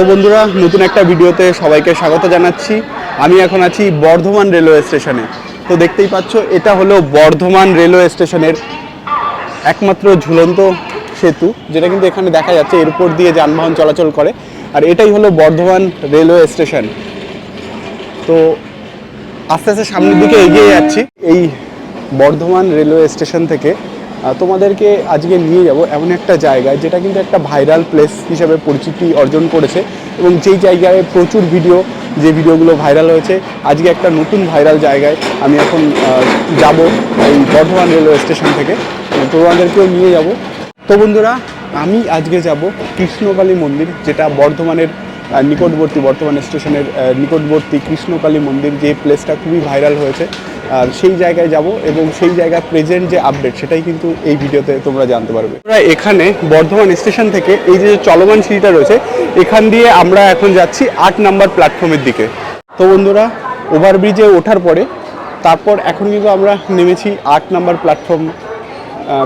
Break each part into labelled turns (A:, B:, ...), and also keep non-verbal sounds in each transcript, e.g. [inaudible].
A: তো বন্ধুরা, নতুন একটা ভিডিওতে সবাইকে স্বাগত জানাচ্ছি। আমি এখন আছি বর্ধমান রেলওয়ে স্টেশনে। তো দেখতেই পাচ্ছ, এটা হলো বর্ধমান রেলওয়ে স্টেশনের একমাত্র ঝুলন্ত সেতু, যেটা কিন্তু এখানে দেখা যাচ্ছে এর উপর দিয়ে যানবাহন চলাচল করে। আর এটাই হলো বর্ধমান রেলওয়ে স্টেশন। তো আস্তে আস্তে সামনের দিকে এগিয়ে যাচ্ছি। এই বর্ধমান রেলওয়ে স্টেশন থেকে তোমাদেরকে আজকে নিয়ে যাব এমন একটা জায়গায় যেটা কিন্তু একটা ভাইরাল প্লেস হিসেবে পরিচিতি অর্জন করেছে এবং যেই জায়গায় প্রচুর ভিডিও যে ভিডিওগুলো ভাইরাল হয়েছে, আজকে একটা নতুন ভাইরাল জায়গায় আমি এখন যাব এই বর্ধমান রেলওয়ে স্টেশন থেকে। তোমাদেরকেও নিয়ে যাব। তো বন্ধুরা, আমি আজকে যাব কৃষ্ণকালী মন্দির, যেটা বর্ধমানের নিকটবর্তী বর্তমান স্টেশনের নিকটবর্তী কৃষ্ণকালী মন্দির যে প্লেসটা খুবই ভাইরাল হয়েছে। আর সেই জায়গায় যাব এবং সেই জায়গার প্রেজেন্ট যে আপডেট সেটাই কিন্তু এই ভিডিওতে তোমরা জানতে পারবে। তোমরা এখানে বর্ধমান স্টেশন থেকে এই যে চলমান সিঁড়িটা রয়েছে, এখান দিয়ে আমরা এখন যাচ্ছি আট নাম্বার প্ল্যাটফর্মের দিকে। তো বন্ধুরা ওভারব্রিজে ওঠার পরে তারপর এখন কিন্তু আমরা নেমেছি আট নাম্বার প্ল্যাটফর্ম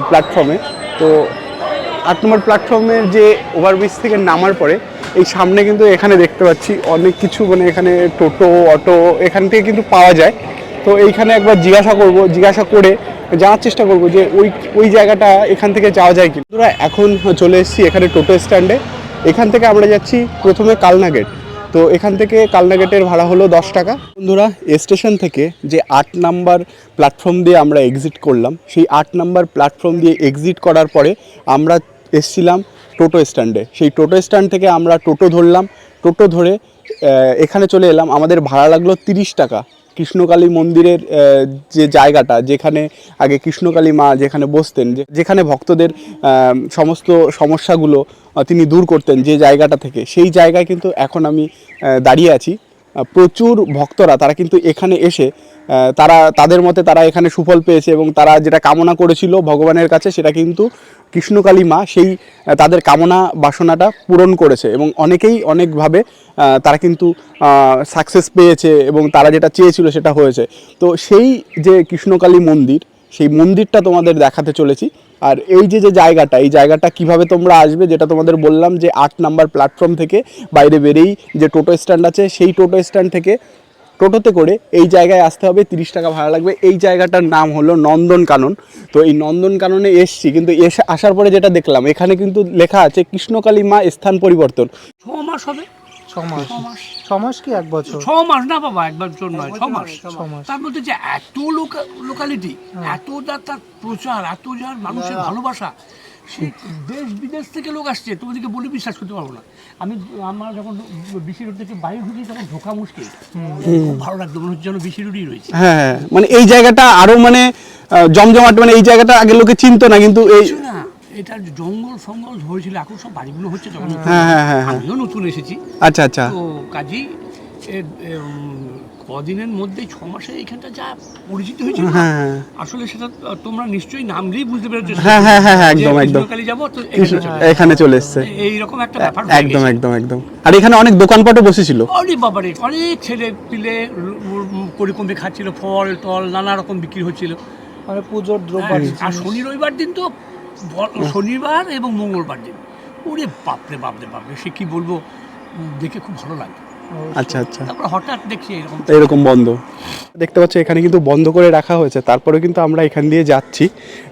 A: প্ল্যাটফর্মে তো আট নম্বর প্ল্যাটফর্মের যে ওভারব্রিজ থেকে নামার পরে এই সামনে কিন্তু এখানে দেখতে পাচ্ছি অনেক কিছু মানে এখানে টোটো, অটো, এখান থেকে কিন্তু পাওয়া যায়। তো এইখানে একবার জিজ্ঞাসা করব, জিজ্ঞাসা করে যাওয়ার চেষ্টা করব যে ওই ওই জায়গাটা এখান থেকে যাওয়া যায় কি বন্ধুরা, এখন চলে এসেছি এখানে টোটো স্ট্যান্ডে। এখান থেকে আমরা যাচ্ছি প্রথমে কালনা গেট তো এখান থেকে কালনা গেটের ভাড়া হলো দশ টাকা। বন্ধুরা স্টেশন থেকে যে আট নাম্বার প্ল্যাটফর্ম দিয়ে আমরা এক্সিট করলাম, সেই আট নাম্বার প্ল্যাটফর্ম দিয়ে এক্সিট করার পরে আমরা এসছিলাম টোটো স্ট্যান্ডে। সেই টোটো স্ট্যান্ড থেকে আমরা টোটো ধরলাম। টোটো ধরে এখানে চলে এলাম। আমাদের ভাড়া লাগল তিরিশ টাকা। কৃষ্ণকালী মন্দিরের যে জায়গাটা, যেখানে আগে কৃষ্ণকালী মা যেখানে বসতেন যেখানে ভক্তদের সমস্ত সমস্যাগুলো তিনি দূর করতেন যে জায়গাটা থেকে, সেই জায়গায় কিন্তু এখন আমি দাঁড়িয়ে আছি। প্রচুর ভক্তরা তারা কিন্তু এখানে এসে তারা তাদের মতে তারা এখানে সুফল পেয়েছে এবং তারা যেটা কামনা করেছিল ভগবানের কাছে সেটা কিন্তু কৃষ্ণকালী মা সেই তাদের কামনা বাসনাটা পূরণ করেছে এবং অনেকেই অনেকভাবে তারা কিন্তু সাকসেস পেয়েছে এবং তারা যেটা চেয়েছিল সেটা হয়েছে। তো সেই যে কৃষ্ণকালী মন্দির, সেই মন্দিরটা তোমাদের দেখাতে চলেছি। আর এই যে যে জায়গাটা, এই জায়গাটা কীভাবে তোমরা আসবে যেটা তোমাদের বললাম যে আট নাম্বার প্ল্যাটফর্ম থেকে বাইরে বেরেই, যে টোটো স্ট্যান্ড আছে, সেই টোটো স্ট্যান্ড থেকে টোটোতে করে এই জায়গায় আসতে হবে, তিরিশ টাকা ভাড়া লাগবে। এই জায়গাটার নাম হলো নন্দন কানন। তো এই নন্দন কাননে এসছি, কিন্তু এসে আসার পরে যেটা দেখলাম, এখানে কিন্তু লেখা আছে কৃষ্ণকালী মা স্থান পরিবর্তন।
B: ছ মাস হবে।
C: ছ মাস কি এক বছর?
B: ছ মাস না বাবা একবার জোর নয় ছ মাস তার মধ্যে যে এত লোকালিটি এত তার প্রচার এত যার মানুষের ভালোবাসা সে দেশ বিদেশ থেকে লোক আসছে তোমাদেরকে বলে বিশ্বাস করতে পারব না। আমি আমার যখন বিশি রোড থেকে বাইরে ঢুকি তখন ঢোকা মুশকিল। খুব ভালো লাগতো মনে হচ্ছে যেন বিশি রোডই রয়েছে।
A: হ্যাঁ হ্যাঁ, মানে এই জায়গাটা আরও মানে জমজমাট মানে এই জায়গাটা আগে লোকে চিনতো না কিন্তু এই
B: না। এটা জঙ্গল ফঙ্গল ধরেছিল এখন সব বাড়িগুলো হচ্ছে তখন
A: হ্যাঁ হ্যাঁ হ্যাঁ
B: আমিও নতুন এসেছি।
A: আচ্ছা আচ্ছা।
B: তো কাজেই কদিনের মধ্যেই ছ মাসে এখানটা যা পরিচিত হয়েছিল
A: হ্যাঁ, হ্যাঁ।
B: আসলে সেটা তোমরা নিশ্চয়ই নামলেই বুঝতে পেরেছ
A: হ্যাঁ, হ্যাঁ, হ্যাঁ, হ্যাঁ, একদম, একদম।
B: যাব তো এখানে চলে
A: এসছে।
B: এইরকম একটা ব্যাপার
A: একদম একদম একদম। আর এখানে অনেক দোকানপাটও বসেছিল।
B: অনেক বাবারে অনেক ছেলে পিলে পরিকম্পি খাচ্ছিল ফল টল নানা রকম বিক্রি হচ্ছিল।
C: মানে পুজোর দ্রব্য
B: আর শনি রবিবার দিন তো শনিবার এবং মঙ্গলবার দিন ওরে বাপরে বাপরে বাপরে সে কি বলব? দেখে খুব ভালো লাগে।
A: আচ্ছা আচ্ছা।
B: তারপর হঠাৎ দেখছি এরকম
A: এরকম বন্ধ। দেখতে পাচ্ছ এখানে কিন্তু বন্ধ করে রাখা হয়েছে। তারপরে কিন্তু আমরা এখান দিয়ে যাচ্ছি।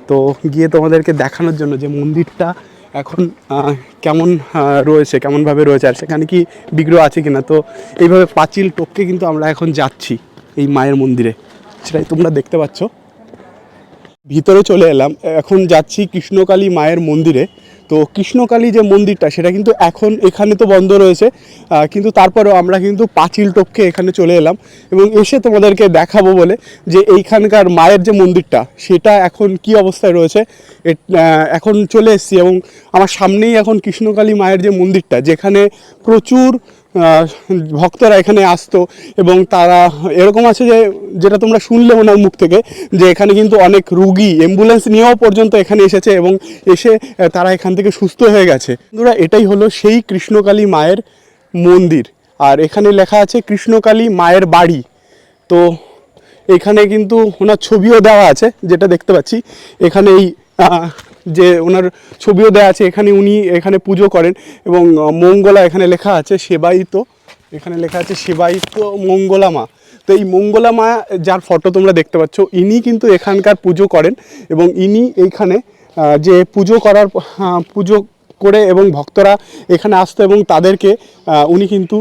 A: তো গিয়ে তোমাদেরকে দেখানোর জন্য যে মন্দিরটা এখন কেমন রয়েছে কেমনভাবে রয়েছে আর সেখানে কি বিগ্রহ আছে কিনা। তো এইভাবে পাঁচিল টপকে কিন্তু আমরা এখন যাচ্ছি এই মায়ের মন্দিরে। সেটাই তোমরা দেখতে পাচ্ছ। ভিতরে চলে এলাম। এখন যাচ্ছি কৃষ্ণকালী মায়ের মন্দিরে। তো কৃষ্ণকালী যে মন্দিরটা, সেটা কিন্তু এখন এখানে তো বন্ধ রয়েছে। কিন্তু তারপরেও আমরা কিন্তু পাঁচিল টপকে এখানে চলে এলাম এবং এসে তোমাদেরকে দেখাবো বলে যে এইখানকার মায়ের যে মন্দিরটা, সেটা এখন কি অবস্থায় রয়েছে। এখন চলে এসেছি এবং আমার সামনেই এখন কৃষ্ণকালী মায়ের যে মন্দিরটা, যেখানে প্রচুর ভক্তরা এখানে আসতো এবং তারা এরকম আছে যে, যেটা তোমরা শুনলে ওনার মুখ থেকে, যে এখানে কিন্তু অনেক রুগী অ্যাম্বুলেন্স নিয়েও পর্যন্ত এখানে এসেছে এবং এসে তারা এখান থেকে সুস্থ হয়ে গেছে। বন্ধুরা, এটাই হলো সেই কৃষ্ণকালী মায়ের মন্দির। আর এখানে লেখা আছে কৃষ্ণকালী মায়ের বাড়ি। তো এখানে কিন্তু ওনার ছবিও দেওয়া আছে, যেটা দেখতে পাচ্ছি। এখানে এই যে ওনার ছবিও দেওয়া আছে, এখানে উনি এখানে পুজো করেন এবং মঙ্গলা এখানে লেখা আছে, সেবায়িত। এখানে লেখা আছে, সেবায়িত মঙ্গলা মা। তো এই মঙ্গলা মা যার ফটো তোমরা দেখতে পাচ্ছ, ইনি কিন্তু এখানকার পুজো করেন এবং ইনি এইখানে যে পুজো করার পুজো করে এবং ভক্তরা এখানে আসতো এবং তাদেরকে উনি কিন্তু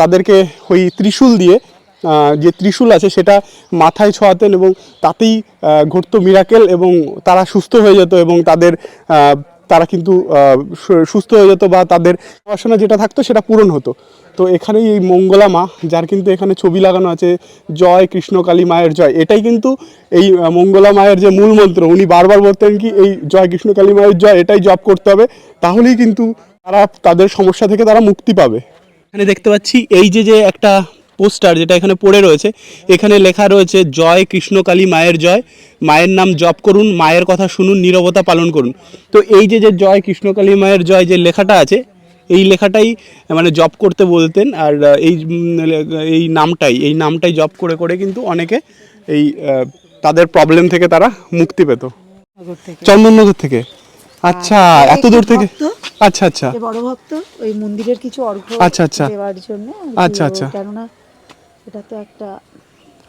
A: তাদেরকে ওই ত্রিশূল দিয়ে যে ত্রিশূল আছে সেটা মাথায় ছোঁয়াতেন এবং তাতেই ঘটতো মিরাকেল এবং তারা সুস্থ হয়ে যেত এবং তাদের তারা কিন্তু সুস্থ হয়ে যেত বা তাদের পড়াশোনা যেটা থাকতো সেটা পূরণ হতো। তো এখানেই এই মঙ্গলা মা, যার কিন্তু এখানে ছবি লাগানো আছে, জয় কৃষ্ণকালী মায়ের জয়, এটাই কিন্তু এই মঙ্গলা মায়ের যে মূল মন্ত্র, উনি বারবার বলতেন কি, এই জয় কৃষ্ণকালী মায়ের জয়, এটাই জপ করতে হবে, তাহলেই কিন্তু তারা, তাদের সমস্যা থেকে তারা মুক্তি পাবে। এখানে দেখতে পাচ্ছি, এই যে যে একটা পোস্টার যেটা এখানে পড়ে রয়েছে এখানে লেখা রয়েছে জয় কৃষ্ণকালী মায়ের জয়। মায়ের নাম জপ করুন মায়ের কথা শুনুন নীরবতা পালন করুন। তো এই যে যে জয় কৃষ্ণকালী মায়ের জয় যে লেখাটা আছে এই লেখাটাই মানে জব করতে বলতেন আর এই এই নামটাই এই নামটাই জব করে করে কিন্তু অনেকে এই তাদের প্রবলেম থেকে তারা মুক্তি পেত। চন্দননগর থেকে? আচ্ছা এত দূর থেকে? আচ্ছা আচ্ছা।
D: বড় ভক্ত ওই মন্দিরের কিছু অর্ঘ্য
A: আচ্ছা, আচ্ছা।
D: দেওয়ার জন্য
A: আচ্ছা, আচ্ছা।
D: কেননা এটা তো একটা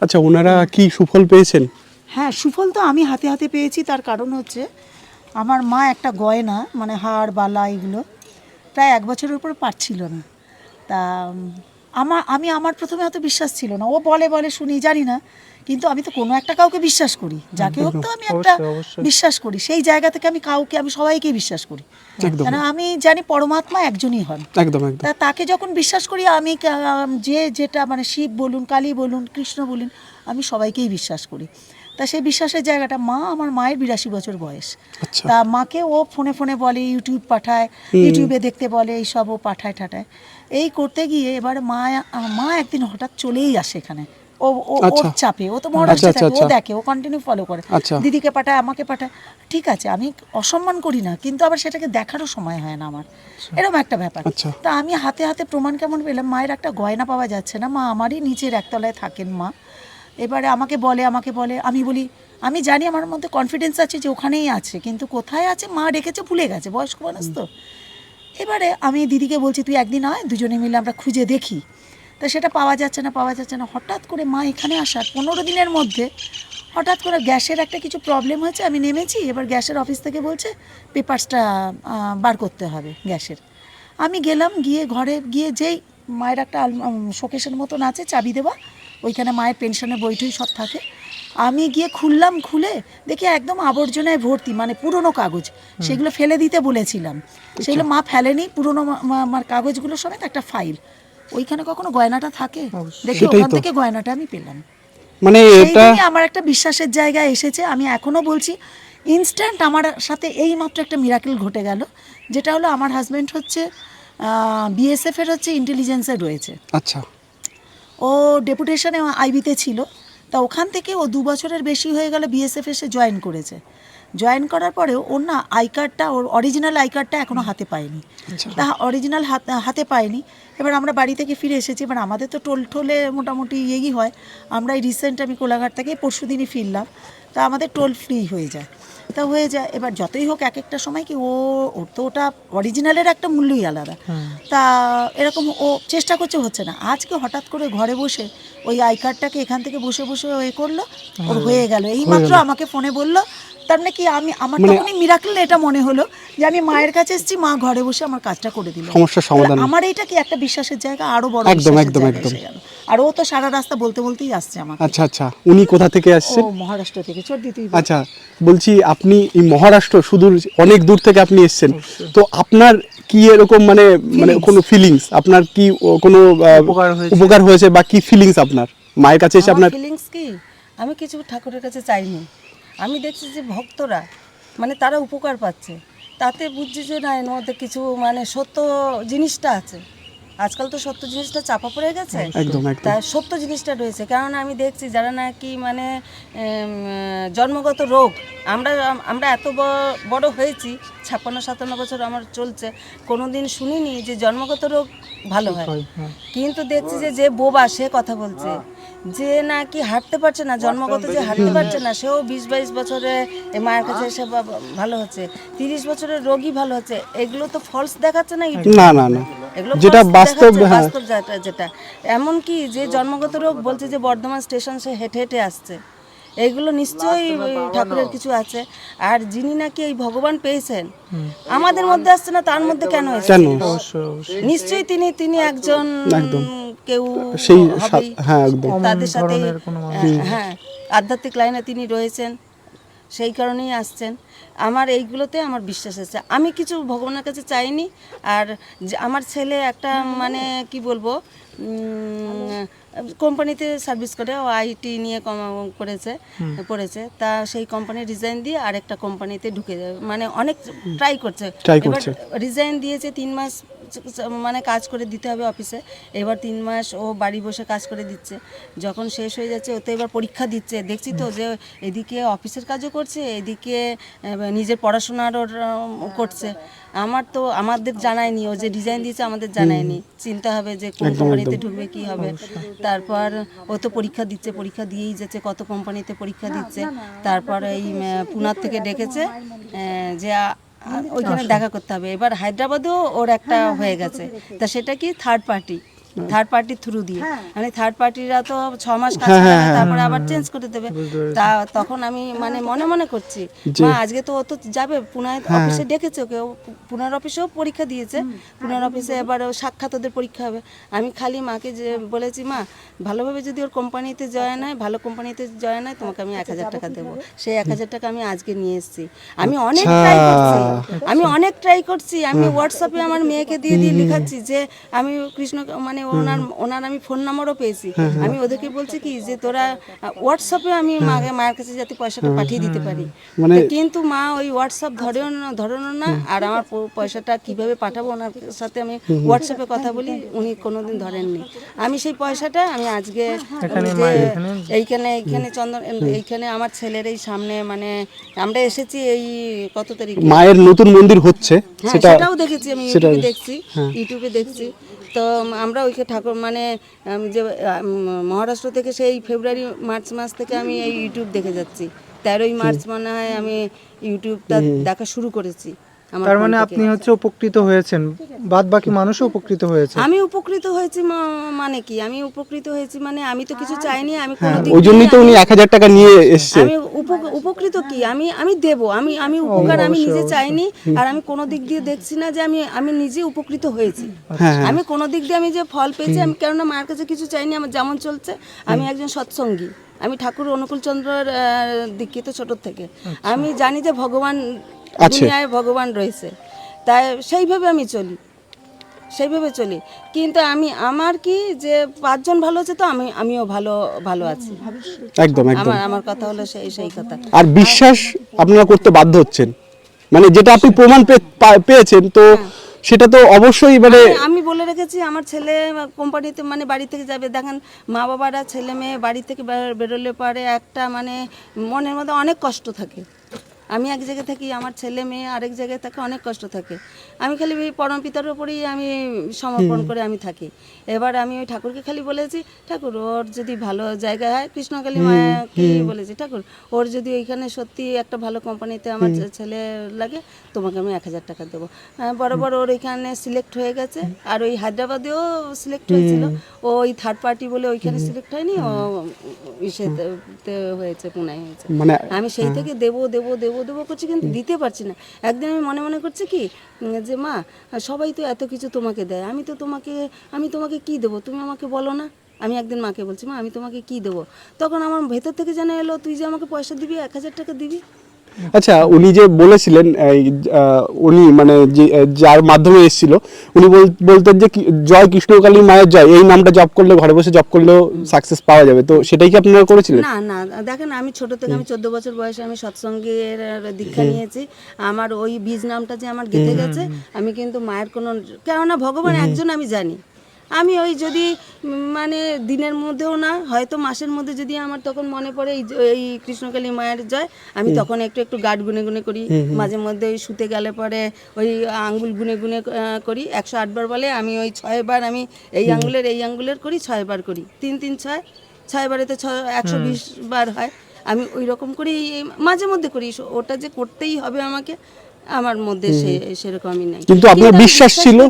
A: আচ্ছা ওনারা কি সুফল পেয়েছেন?
D: হ্যাঁ সুফল তো আমি হাতে হাতে পেয়েছি। তার কারণ হচ্ছে আমার মা একটা গয়না মানে হাড় বালা এগুলো প্রায় এক বছরের উপর পারছিল না। তা আমার আমি আমার প্রথমে অত বিশ্বাস ছিল না। ও বলে বলে শুনি জানি না কিন্তু আমি তো কোনো একটা কাউকে বিশ্বাস করি। যাকে হোক তো আমি একটা। বিশ্বাস করি। সেই জায়গা থেকে আমি কাউকে আমি সবাইকে বিশ্বাস করি। কেন আমি জানি পরমাত্মা একজনই হন। তাকে যখন বিশ্বাস করি আমি যে যেটা মানে শিব বলুন কালী বলুন কৃষ্ণ বলুন আমি সবাইকেই বিশ্বাস করি। তা সেই বিশ্বাসের জায়গাটা মা আমার মায়ের বিরাশি বছর বয়স।
A: আচ্ছা।
D: তা মাকে ও ফোনে ফোনে বলে ইউটিউব পাঠায় ইউটিউবে দেখতে বলে এইসব ও পাঠায় ঠাঠায় এই করতে গিয়ে এবার মা মা একদিন হঠাৎ চলেই আসে এখানে। ও ও- ওর
A: আচ্ছা।
D: চাপে ও তো মহারাষ্ট্রে
A: আচ্ছা,
D: থাকে ও। দেখে ও কন্টিনিউ ফলো করে। দিদিকে পাঠায় আমাকে পাঠায়। ঠিক আছে আমি অসম্মান করি না কিন্তু আবার সেটাকে দেখারও সময় হয় না আমার। এরকম একটা ব্যাপার। তা আমি হাতে হাতে প্রমাণ কেমন পেলাম মায়ের একটা গয়না পাওয়া যাচ্ছে না। মা আমারই নিচের একতলায় থাকেন মা। এবারে আমাকে বলে আমাকে বলে, আমি বলি, আমি জানি আমার মধ্যে কনফিডেন্স আছে যে ওখানেই আছে, কিন্তু কোথায় আছে মা রেখেছে ভুলে গেছে, বয়স্ক মানুষ তো। এবারে আমি দিদিকে বলছি, তুই একদিন আয়, দুজনে মিলে আমরা খুঁজে দেখি। তা সেটা পাওয়া যাচ্ছে না, পাওয়া যাচ্ছে না। হঠাৎ করে মা এখানে আসার পনেরো দিনের মধ্যে হঠাৎ করে গ্যাসের একটা কিছু প্রবলেম হয়েছে, আমি নেমেছি, এবার গ্যাসের অফিস থেকে বলছে পেপারসটা বার করতে হবে গ্যাসের। আমি গেলাম, গিয়ে ঘরে, গিয়ে যেই মায়ের একটা শোকেশের মতন আছে, চাবি দেওয়া ওইখানে মায়ের পেনশনের বইটই সব থাকে। আমি গিয়ে খুললাম খুলে দেখি একদম আবর্জনায় ভর্তি মানে পুরনো কাগজ। সেগুলো ফেলে দিতে বলেছিলাম। সেগুলো মা ফেলেনি পুরনো আমার কাগজগুলো সমেত একটা ফাইল। ওইখানে কখনো গয়নাটা থাকে? দেখি ওখান থেকে গয়নাটা আমি পেলাম।
A: মানে এটা
D: আমার একটা বিশ্বাসের জায়গায় এসেছে। আমি এখনও বলছি ইনস্ট্যান্ট আমার সাথে এই মাত্র একটা মিরাকেল ঘটে গেল যেটা হলো আমার হাজবেন্ড হচ্ছে বিএসএফ এর হচ্ছে ইন্টেলিজেন্সে রয়েছে।
A: আচ্ছা।
D: ও ডেপুটেশনে আইবিতে ছিল। তা ওখান থেকে ও দু বছরের বেশি হয়ে গেল বিএসএফ এসে জয়েন করেছে। জয়েন করার পরেও ওর না আই কার্ডটা ওর অরিজিনাল আই কার্ডটা এখনও হাতে পায়নি। তা অরিজিনাল হাতে পায়নি। এবার আমরা বাড়ি থেকে ফিরে এসেছি। এবার আমাদের তো টোল টোলে মোটামুটি ইয়েই হয়। আমরা এই রিসেন্ট আমি কোলাঘাট থেকে পরশু দিনই ফিরলাম। তা আমাদের টোল ফ্রি হয়ে যায়। তা হয়ে যায়। এবার যতই হোক এক একটা সময় কি ও ওর তো ওটা অরিজিনালের একটা মূল্যই আলাদা। তা এরকম ও চেষ্টা করছে হচ্ছে না। আজকে হঠাৎ করে ঘরে বসে ওই আই কার্ডটাকে এখান থেকে বসে বসে ও এ করল ওর হয়ে গেল। এই মাত্র আমাকে ফোনে বলল তার মানে কি আমি আমার
A: মানে-
D: তখনই মিরাকল এটা মনে হলো যে আমি মায়ের কাছে এসেছি মা ঘরে বসে আমার কাজটা করে দিল।
A: সমস্যার সমাধান।
D: আমার এটা কি একটা বিশ্বাসের জায়গা? আরও বড়
A: একদম, একদম, একদম।
D: আর ও তো সারা রাস্তা বলতে বলতেই আসছে আমার
A: আচ্ছা আচ্ছা। উনি কোথা থেকে
D: ও
A: আসছেন
D: মহারাষ্ট্র থেকে। চোর দিতেই বল।
A: আচ্ছা বলছি আপনি এই মহারাষ্ট্র সুদূর অনেক দূর থেকে আপনি এসেছেন। তো আপনার কি এরকম মানে মানে কোনো ফিলিংস আপনার কি কোনো
C: উপকার হয়েছে?
A: উপকার হয়েছে বা কি ফিলিংস আপনার? মায়ের কাছে এসে আপনার
E: ফিলিংস কি? আমি কিছু ঠাকুরের কাছে চাইনি। আমি দেখছি যে ভক্তরা মানে তারা উপকার পাচ্ছে। তাতে বুঝছি যে না এর মধ্যে কিছু মানে সত্য জিনিসটা আছে। আজকাল তো সত্য জিনিসটা চাপা পড়ে গেছে। তা সত্য জিনিসটা রয়েছে। কারণ আমি দেখছি যারা নাকি মানে জন্মগত রোগ আমরা আমরা এত বড় হয়েছি ছাপ্পান্ন সাতান্ন বছর আমার চলছে কোনোদিন শুনিনি যে জন্মগত রোগ ভালো হ্যাঁ। কিন্তু দেখছি যে যে বোবা সে কথা বলছে। যে নাকি হাঁটতে পারছে না জন্মগত যে হাঁটতে পারছে না সেও বিশ বাইশ বছরে মায়ের কাছে এসে ভালো হচ্ছে। তিরিশ বছরের রোগী ভালো হচ্ছে। এগুলো তো ফলস দেখাচ্ছে না ইউটিউবে?
A: না না না। যেটা বাস্তব হ্যাঁ।
E: বাস্তব যেটা যেটা। এমন কি যে জন্মগত রোগ বলছে যে বর্ধমান স্টেশন সে হেঁটে হেঁটে আসছে। এইগুলো নিশ্চয়ই ওই ঠাকুরের কিছু আছে। আর যিনি নাকি এই ভগবান পেয়েছেন আমাদের মধ্যে আসছে না তার মধ্যে কেন এসেছে
C: অবশ্যই অবশ্যই
E: নিশ্চয়ই তিনি তিনি একজন কেউ
A: সেই হ্যাঁ একদম।
E: তাদের সাথে হ্যাঁ আধ্যাত্মিক লাইনে তিনি রয়েছেন সেই কারণেই আসছেন। আমার এইগুলোতে আমার বিশ্বাস আছে। আমি কিছু ভগবানের কাছে চাইনি আর আমার ছেলে একটা মানে কি বলব কোম্পানিতে সার্ভিস করে ও আইটি নিয়ে কম- করেছে পড়েছে। তা সেই কোম্পানি রিজাইন দিয়ে আরেকটা কোম্পানিতে ঢুকে যাবে মানে অনেক ট্রাই করছে। রিজাইন দিয়েছে তিন মাস মানে কাজ করে দিতে হবে অফিসে এবার তিন মাস ও বাড়ি বসে কাজ করে দিচ্ছে যখন শেষ হয়ে যাচ্ছে ও তো এবার পরীক্ষা দিচ্ছে দেখছি তো যে এদিকে অফিসের কাজও করছে এদিকে নিজের পড়াশোনারও করছে আমার তো আমাদের জানায়নি ও যে ডিজাইন দিয়েছে আমাদের জানায়নি চিন্তা হবে যে কোন কোম্পানিতে ঢুকবে কি হবে তারপর ও তো পরীক্ষা দিচ্ছে পরীক্ষা দিয়েই যাচ্ছে কত কোম্পানিতে পরীক্ষা দিচ্ছে তারপর এই পুনার থেকে ডেকেছে যে ওইখানে দেখা করতে হবে। এবার হায়দ্রাবাদেও ওর একটা হয়ে গেছে। তা সেটা কি থার্ড পার্টি থার্ড পার্টির থ্রু দিয়ে। মানে থার্ড পার্টিরা তো ছ মাস কাজ করে তারপরে আবার চেঞ্জ করে দেবে। তা তখন আমি মানে মনে মনে করছি মা আজকে তো ও তো যাবে পুনায় অফিসে ডেকেছে ওকে। পুনার অফিসেও পরীক্ষা দিয়েছে। পুনার অফিসে এবার সাক্ষাৎ ওদের পরীক্ষা হবে। আমি খালি মাকে যে বলেছি মা ভালোভাবে যদি ওর কোম্পানিতে জয়েন হয় ভালো কোম্পানিতে জয়েন হয় তোমাকে আমি এক হাজার টাকা দেবো। সেই এক হাজার টাকা আমি আজকে নিয়ে এসেছি। আমি অনেক ট্রাই করছি। আমি অনেক ট্রাই করছি। আমি হোয়াটসঅ্যাপে আমার মেয়েকে দিয়ে দিয়ে লিখাচ্ছি যে আমি কৃষ্ণ মানে ওনার ওনার আমি ফোন নাম্বারও পেয়েছি। আমি ওদেরকে বলছি কি যে তোরা হোয়াটসঅ্যাপে আমি মাকে মায়ের কাছে যাতে পয়সাটা পাঠিয়ে দিতে পারি।
A: মানে-
E: কিন্তু মা ওই হোয়াটসঅ্যাপ ধরেও না ধরেও না আর আমার পয়সাটা কীভাবে পাঠাবো ওনার সাথে আমি হোয়াটসঅ্যাপে কথা বলি উনি কোনোদিন ধরেননি। আমি সেই পয়সাটা আমি আজকে এইখানে এইখানে চন্দন এইখানে আমার ছেলের এই সামনে মানে আমরা এসেছি এই কত তারিখ?
A: মায়ের নতুন মন্দির হচ্ছে
E: হ্যাঁ সেটাও দেখেছি আমি ইউটিউবে দেখছি। ইউটিউবে দেখছি। তো আমরা ওইকে ঠাকুর মানে যে মহারাষ্ট্র থেকে সেই ফেব্রুয়ারি মার্চ মাস থেকে আমি এই ইউটিউব দেখে যাচ্ছি। তেরোই মার্চ মনে হয় আমি ইউটিউবটা দেখা শুরু করেছি।
C: তার মানে আপনি হচ্ছে উপকৃত হয়েছেন। বাদ বাকি মানুষও উপকৃত হয়েছে।
E: আমি উপকৃত হয়েছি মানে কি? আমি উপকৃত হয়েছি মানে আমি তো কিছু চাইনি আমি কোনো দিক
A: ওই জন্যই তো উনি এক হাজার টাকা নিয়ে এসছে।
E: আমি উপ- উপকৃত কি? আমি আমি দেব আমি আমি উপকার আমি নিজে চাইনি আর আমি কোনো দিক দিয়ে দেখছি না যে আমি আমি নিজে উপকৃত হয়েছি।
A: হ্যাঁ,
E: আমি কোনো দিক দিয়ে আমি যে ফল পেয়েছি আমি কেননা মায়ের কাছে কিছু চাইনি আমার যেমন চলছে আমি একজন সৎসঙ্গী। আমি ঠাকুর অনুকূলচন্দ্রের দীক্ষিত ছোট থেকে। আমি জানি যে ভগবান
A: আছে।
E: দুনিয়ায় ভগবান রয়েছে। তাই সেইভাবে আমি চলি। সেইভাবে চলি। কিন্তু আমি আমার কি যে পাঁচজন ভালো আছে তো আমি আমিও ভালো ভালো আছি।
A: একদম একদম।
E: আমার আমার কথা হলো সেই সেই কথা।
A: আর বিশ্বাস আপনারা করতে বাধ্য হচ্ছেন। মানে যেটা আপনি প্রমাণ পেয়েছেন তো সেটা তো অবশ্যই মানে
E: আমি বলে রেখেছি আমার ছেলে কোম্পানিতে মানে বাড়ি থেকে যাবে। দেখেন মা বাবারা ছেলে মেয়ে বাড়ি থেকে বেরোলে পারে একটা মানে মনের মধ্যে অনেক কষ্ট থাকে। আমি এক জায়গায় থাকি আমার ছেলে মেয়ে আরেক জায়গায় থাকে অনেক কষ্ট থাকে। আমি খালি ওই পরম পিতার উপরেই আমি সমর্পণ করে আমি থাকি। এবার আমি ওই ঠাকুরকে খালি বলেছি ঠাকুর ওর যদি ভালো জায়গা হয় কৃষ্ণকালী মায়াকে বলেছি? ঠাকুর ওর যদি ওইখানে সত্যি একটা ভালো কোম্পানিতে আমার ছেলে লাগে তোমাকে আমি এক হাজার টাকা দেবো। বরাবর ওর ওইখানে সিলেক্ট হয়ে গেছে আর ওই হায়দ্রাবাদেও সিলেক্ট হয়েছিল। ও ওই থার্ড পার্টি বলে ওইখানে সিলেক্ট হয়নি ও হয়েছে পুনায় হয়েছে।
A: মানে
E: আমি সেই থেকে দেবো দেবো দেবো দেবো করছি কিন্তু দিতে পারছি না। একদিন আমি মনে মনে করছি কি যে মা সবাই তো এত কিছু তোমাকে দেয়। আমি তো তোমাকে আমি তোমাকে কি দেবো? তুমি আমাকে বলো না। আমি একদিন মাকে বলছি মা আমি তোমাকে কি দেবো? তখন আমার ভেতর থেকে জানা এলো তুই যে আমাকে পয়সা দিবি এক হাজার টাকা দিবি?
A: আচ্ছা উনি যে বলেছিলেন উনি মানে যার মাধ্যমে এসেছিল উনি বল- বলতেন যে জয় কৃষ্ণকালী মায়ের জয় এই নামটা জপ করলে ঘরে বসে জপ করলেও সাকসেস পাওয়া যাবে। তো সেটাই কি আপনারা করেছিলেন?
E: না না দেখেন আমি ছোট থেকে আমি চোদ্দ বছর বয়সে আমি সৎসঙ্গের দীক্ষা নিয়েছি। আমার ওই বীজ নামটা যে আমার গেঁথে গেছে আমি কিন্তু মায়ের কোনো কেননা ভগবান একজন আমি জানি। আমি ওই যদি মানে দিনের মধ্যেও না হয়তো মাসের মধ্যে যদি আমার তখন মনে পড়ে এই কৃষ্ণকালী মায়ের জয় আমি তখন একটু একটু গাঢ় গুনে গুনে করি। মাঝে মধ্যে ওই শুতে গেলে পরে ওই আঙ্গুল গুনে গুনে করি। একশো আটবার বলে আমি ওই ছয়বার আমি এই আঙ্গুলের এই আঙ্গুলের করি ছয়বার করি। তিন তিন ছয়। ছয় বারে তো ছয় একশো বিশ বার হয়। আমি ওই রকম করেই মাঝে মধ্যে করি। ওটা যে করতেই হবে আমাকে আমার মধ্যে সে সেরকমই নাই।
A: কিন্তু আপনার বিশ্বাস ছিল?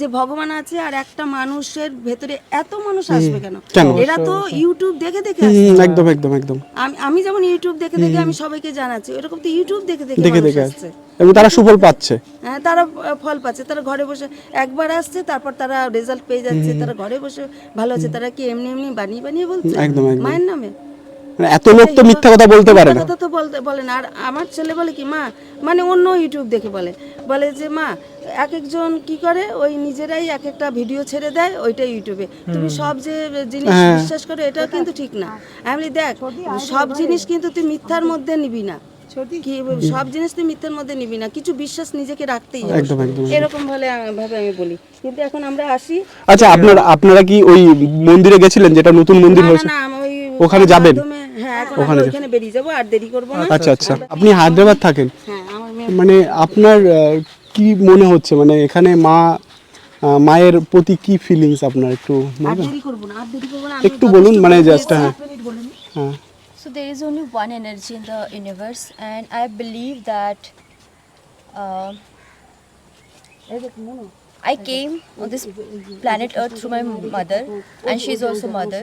E: যে ভগবান আছে আর একটা মানুষের ভেতরে এত মানুষ আসবে কেন? এরা তো ইউটিউব দেখে দেখে
A: একদম একদম একদম।
E: আমি আমি যেমন ইউটিউব দেখে দেখে আমি সবাইকে জানাচ্ছি এরকম তো ইউটিউব দেখে দেখে
A: দেখে দেখে
E: আসছে।
A: এবং তারা সুফল পাচ্ছে।
E: হ্যাঁ তারা ফল পাচ্ছে তারা ঘরে বসে একবার আসছে তারপর তারা রেজাল্ট পেয়ে যাচ্ছে তারা ঘরে বসে ভালো আছে তারা কি এমনি এমনি বানিয়ে বানিয়ে বলছে?
A: একদম, একদম।
E: মায়ের নামে?
A: এত লোক তো মিথ্যা কথা বলতে পারে না।
E: কথা তো বলতে বলে না। আর আমার ছেলে বলে কি মা মানে অন্য ইউটিউব দেখে বলে। বলে যে মা এক একজন কি করে? ওই নিজেরাই এক একটা ভিডিও ছেড়ে দেয় ওইটা ইউটিউবে তুমি সব যে জিনিস
A: হ্যাঁ।
E: বিশ্বাস করো এটা কিন্তু ঠিক না। আমি বলি, দেখ সব জিনিস কিন্তু তুই মিথ্যার মধ্যে নিবি না। কি সব জিনিস তুই মিথ্যার মধ্যে নিবি না। কিছু বিশ্বাস নিজেকে রাখতেই হবে।
A: একদম, একদম,
E: এরকম ভাবে ভাবে আমি বলি। কিন্তু এখন আমরা আসি।
A: আচ্ছা আপনারা আপনারা কি ওই মন্দিরে গেছিলেন যেটা নতুন মন্দির হয়েছে?
E: ওই
A: ওখানে যাবেন?
E: হ্যাঁ ওখানে বেরিয়ে যাব আর দেরি করব না।
A: আচ্ছা আচ্ছা। আপনি হায়দ্রাবাদ থাকেন?
E: হ্যাঁ
A: মানে আপনার কি মনে হচ্ছে? মানে এখানে মা মায়ের প্রতি কি ফিলিংস আপনার? একটু
E: আর
A: বলবেন?
E: দেরি করব না আর দেরি করব না
A: একটু বলুন মানে জাস্ট হ্যাঁ। হ্যাঁ।
F: So there is only one energy in the universe, and I believe that uh, I came on this planet Earth through my mother, and she's also mother.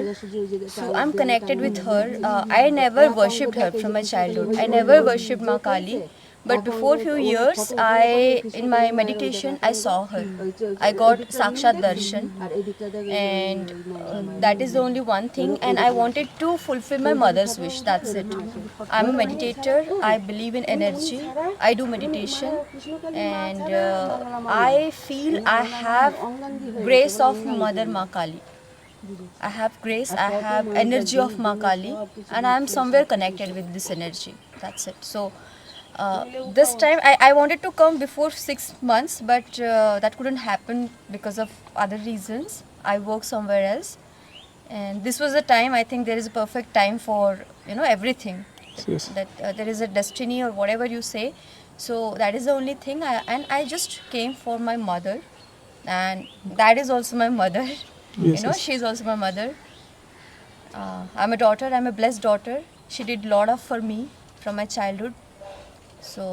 F: So I'm connected with her. Uh, I never worshipped her from my childhood. I never worshipped Ma Kali. But before few years, I in my meditation I saw her. I got Sakshat Darshan, and uh, that is the only one thing. And I wanted to fulfill my mother's wish. That's it. I'm a meditator. I believe in energy. I do meditation, and uh, I feel I have grace of Mother Ma Kali. I have grace, I have energy of Ma Kali, and I am somewhere connected with this energy. That's it. So, uh, this time I, I wanted to come before six months, but uh, that couldn't happen because of other reasons. I work somewhere else, and this was the time. I think there is a perfect time for you know everything.
A: yes.
F: That uh, there is a destiny or whatever you say. So that is the only thing. I, and I just came for my mother, and that is also my mother. [laughs] Yes, you know, she's also my mother. Uh, I'm a daughter. I'm a blessed daughter. She did lot of for me from my childhood. So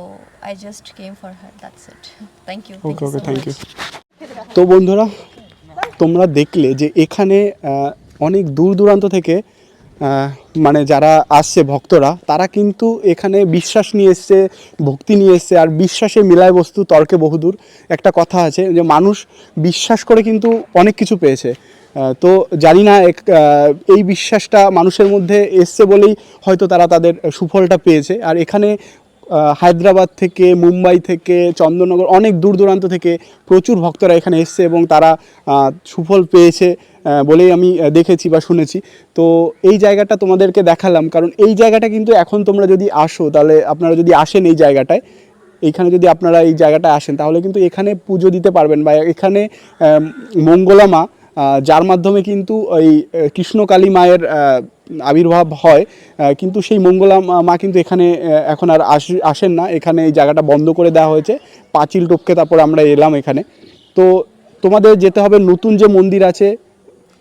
F: I just came for her. That's it. [laughs] Thank you. Thank
A: okay okay thank you তো বন্ধুরা তোমরা দেখলে যে এখানে অনেক দূর দূরান্ত থেকে মানে যারা আসছে ভক্তরা তারা কিন্তু এখানে বিশ্বাস নিয়ে এসছে ভক্তি নিয়ে এসছে আর বিশ্বাসে মিলায় বস্তু তর্কে বহুদূর একটা কথা আছে যে মানুষ বিশ্বাস করে কিন্তু অনেক কিছু পেয়েছে তো জানি না এক- এই বিশ্বাসটা মানুষের মধ্যে এসছে বলেই হয়তো তারা তাদের সুফলটা পেয়েছে আর এখানে হায়দ্রাবাদ থেকে মুম্বাই থেকে চন্দননগর অনেক দূর দূরান্ত থেকে প্রচুর ভক্তরা এখানে এসছে এবং তারা সুফল পেয়েছে বলেই আমি দেখেছি বা শুনেছি। তো এই জায়গাটা তোমাদেরকে দেখালাম কারণ এই জায়গাটা কিন্তু এখন তোমরা যদি আসো তাহলে আপনারা যদি আসেন এই জায়গাটায় এইখানে যদি আপনারা এই জায়গাটায় আসেন তাহলে কিন্তু এখানে পুজো দিতে পারবেন বা এখানে আহ, মঙ্গলা মা আহ, যার মাধ্যমে কিন্তু ওই কৃষ্ণকালী মায়ের আবির্ভাব হয়। কিন্তু সেই মঙ্গলা মা- কিন্তু এখানে এখন আর আস- আসেন না। এখানে এই জায়গাটা বন্ধ করে দেওয়া হয়েছে। পাঁচিল টপকে তারপর আমরা এলাম এখানে। তো তোমাদের যেতে হবে নতুন যে মন্দির আছে,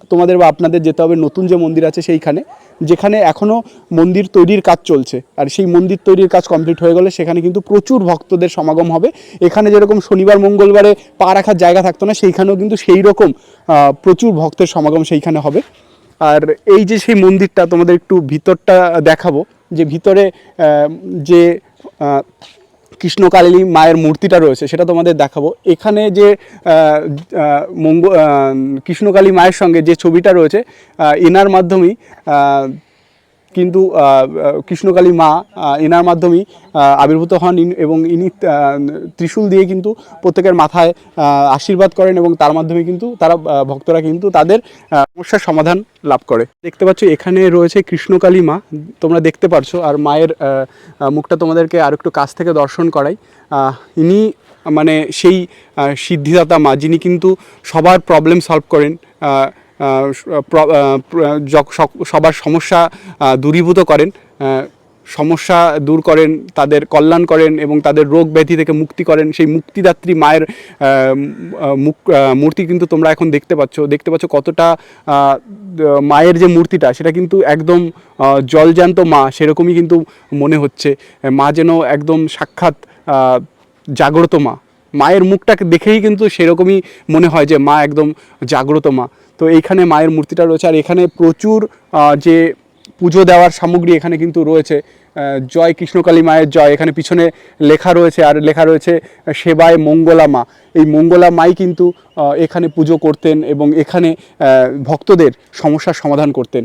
A: তোমাদের বা আপনাদের যেতে হবে নতুন যে মন্দির আছে সেইখানে। যেখানে এখনও মন্দির তৈরির কাজ চলছে। আর সেই মন্দির তৈরির কাজ কমপ্লিট হয়ে গেলে সেখানে কিন্তু প্রচুর ভক্তদের সমাগম হবে। এখানে যেরকম শনিবার, মঙ্গলবারে পা রাখার জায়গা থাকতো না, সেইখানেও কিন্তু সেই রকম প্রচুর ভক্তের সমাগম সেইখানে হবে। আর এই যে সেই মন্দিরটা তোমাদের একটু ভিতরটা দেখাবো। যে ভিতরে যে কৃষ্ণকালী মায়ের মূর্তিটা রয়েছে, সেটা তোমাদের দেখাবো। এখানে যে মঙ্গ কৃষ্ণকালী মায়ের সঙ্গে যে ছবিটা রয়েছে এনার মাধ্যমেই কিন্তু কৃষ্ণকালী মা এনার মাধ্যমেই আবির্ভূত হন এবং ইনি ত্রিশূল দিয়ে কিন্তু প্রত্যেকের মাথায় আশীর্বাদ করেন এবং তার মাধ্যমে কিন্তু তারা ভক্তরা কিন্তু তাদের সমস্যার সমাধান লাভ করে। দেখতে পাচ্ছ, এখানে রয়েছে কৃষ্ণকালী মা। তোমরা দেখতে পারছ, আর মায়ের মুখটা তোমাদেরকে আর একটু কাছ থেকে দর্শন করাই। ইনি মানে সেই সিদ্ধিদাতা মা, যিনি কিন্তু সবার প্রবলেম সলভ করেন। সবার সমস্যা দূরীভূত করেন। সমস্যা দূর করেন তাদের কল্যাণ করেন এবং তাদের রোগ ব্যাধি থেকে মুক্তি করেন। সেই মুক্তিদাত্রী মায়ের আহ, মূর্তি কিন্তু তোমরা এখন দেখতে পাচ্ছ। দেখতে পাচ্ছ কতটা মায়ের যে মূর্তিটা সেটা কিন্তু একদম জলজ্যান্ত মা সেরকমই কিন্তু মনে হচ্ছে। মা যেন একদম সাক্ষাৎ জাগ্রত মা। মায়ের মুখটাকে দেখেই কিন্তু সেরকমই মনে হয় যে মা একদম জাগ্রত মা। তো এইখানে মায়ের মূর্তিটা রয়েছে। আর এখানে প্রচুর যে পুজো দেওয়ার সামগ্রী এখানে কিন্তু রয়েছে। জয় কৃষ্ণকালী মায়ের জয়। এখানে পিছনে লেখা রয়েছে, আর লেখা রয়েছে, সেবায় মঙ্গলা মা। এই মঙ্গলা মাই কিন্তু এখানে পুজো করতেন এবং এখানে ভক্তদের সমস্যার সমাধান করতেন।